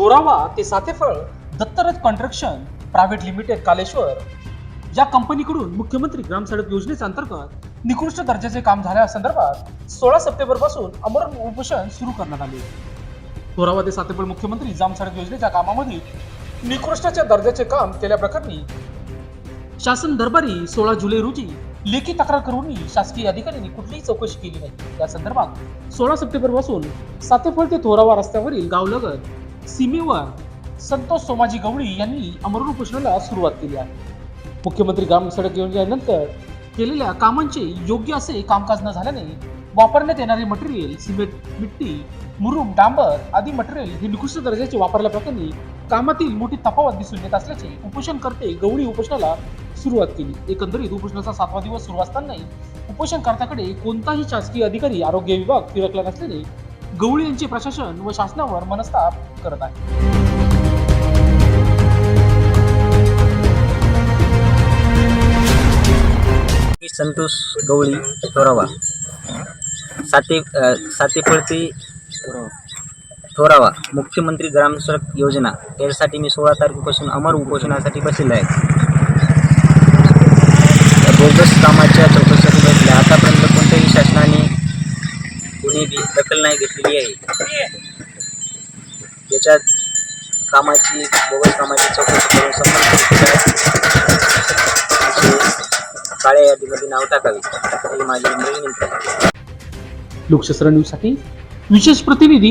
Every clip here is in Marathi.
थोरावा ते Satephal Dattarath construction private limited Kaleshwar या कंपनीकडून मुख्यमंत्री ग्राम सडक योजनेच्या अंतर्गत निकृष्ट दर्जाचे काम झाल्या संदर्भात सोळा सप्टेंबरपासून अमरण उपोषण सुरू करण्यात आले. थोरावा ते सातेफळ मुख्यमंत्री ग्राम सडक योजनेच्या कामामध्ये निकृष्टाच्या दर्जाचे काम केल्याप्रकरणी शासन दरबारी सोळा जुलै रोजी लेखी तक्रार करूनही शासकीय अधिकाऱ्यांनी कुठलीही चौकशी केली नाही. या संदर्भात सोळा सप्टेंबरपासून सातेफळ ते थोरावा रस्त्यावरील गावलगत सीमेवर संतोष सोमाजी गवळी यांनी अमरण उपोषणाला सुरुवात केली आहे. मुख्यमंत्री ग्राम सडक योजनेनंतर केलेल्या कामांचे योग्य असे कामकाज न झाल्याने वापरण्यात येणारे मटेरियल सिमेंट मिट्टी मुरुम डांबर आदी मटेरियल हे निकृष्ट दर्जाचे वापरल्याप्रकरणी कामातील मोठी तफावत दिसून येत असल्याचे उपोषणकर्ते गवळी उपोषणाला सुरुवात केली. एकंदरीत उपोषणाचा सातवा दिवस सुरू असतानाही उपोषणकर्त्याकडे कोणताही शासकीय अधिकारी आरोग्य विभाग फिरकला नसल्याने गवळी यांचे प्रशासन व शासनावर मनस्ताप करत आहे. मी संतोष गवळी थोरावा. साते सातेपळती थोरावा मुख्यमंत्री ग्राम सडक योजना. यासाठी मी सोळा तारखेपासून अमर उपोषणासाठी बसलेला आहे. बोगस काम कोणी दखल नाही घेतलेली आहे. याच्यात कामाची बोगस कामाची चौकशी करून संबंधित काळ्या यादीमध्ये नाव टाकावे. ही माझी विनंती आहे. लोकशास्त्र न्यूजसाठी विशेष प्रतिनिधी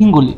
हिंगोली.